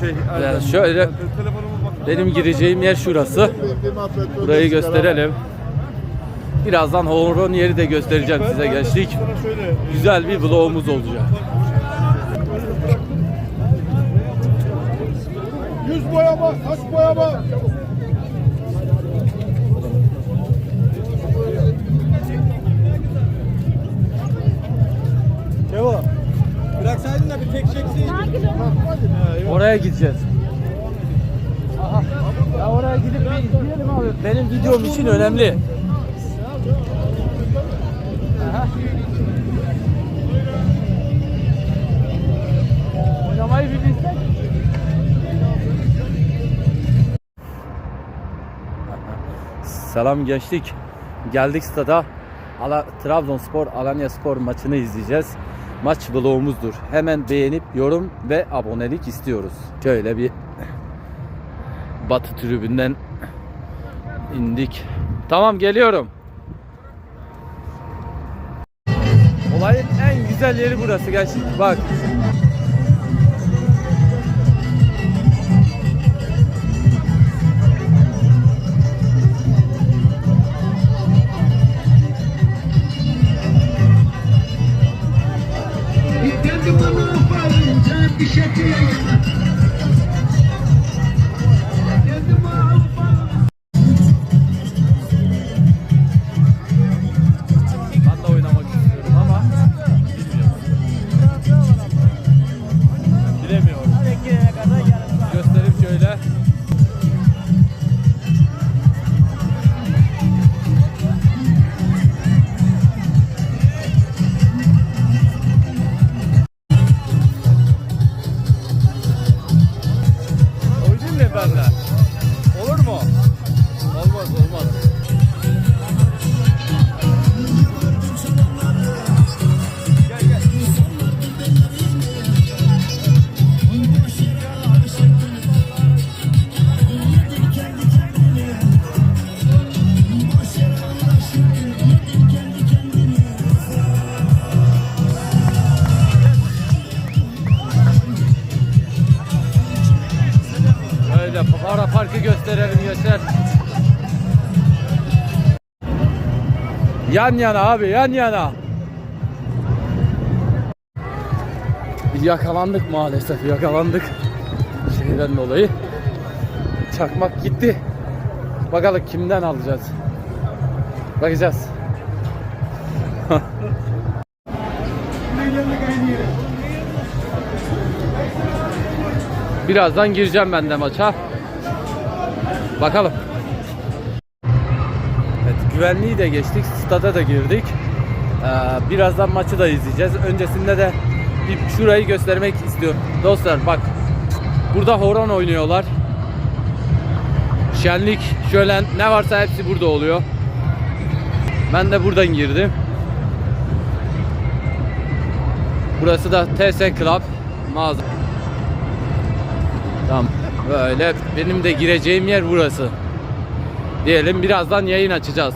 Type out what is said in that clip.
şey. Yani şöyle benim gireceğim yer şurası. Burayı gösterelim. Birazdan horon yeri de göstereceğim size gençlik. Güzel bir vlogumuz olacak. Yüz boyama, saç boyama. Kevo. Oraya gideceğiz. Aha. Ya oraya gidip bir izleyelim abi. Benim videom için önemli. Oynamayı bir bilsek. Selam gençlik. Geldik stada. Ala, Trabzonspor Alanya Spor maçını izleyeceğiz. Maç vlogumuzdur. Hemen beğenip yorum ve abonelik istiyoruz. Şöyle bir Batı tribünden indik. Tamam geliyorum. Olayın en güzel yeri burası gençlik. Bak. Varınca দোকানদার Öyle para parkı gösterelim Yaşar. Yan yana abi yan yana. Yakalandık maalesef yakalandık. Şeyden dolayı. Çakmak gitti. Bakalım kimden alacağız. Bakacağız. Birazdan gireceğim ben de maça. Bakalım. Evet, güvenliği de geçtik. Stada da girdik. Ee, birazdan maçı da izleyeceğiz. Öncesinde de bir şurayı göstermek istiyorum. Dostlar bak. Burada horon oynuyorlar. Şenlik, şölen ne varsa hepsi burada oluyor. Ben de buradan girdim. Burası da TS Club mağaza. Tamam. Böyle benim de gireceğim yer burası. Diyelim birazdan yayın açacağız.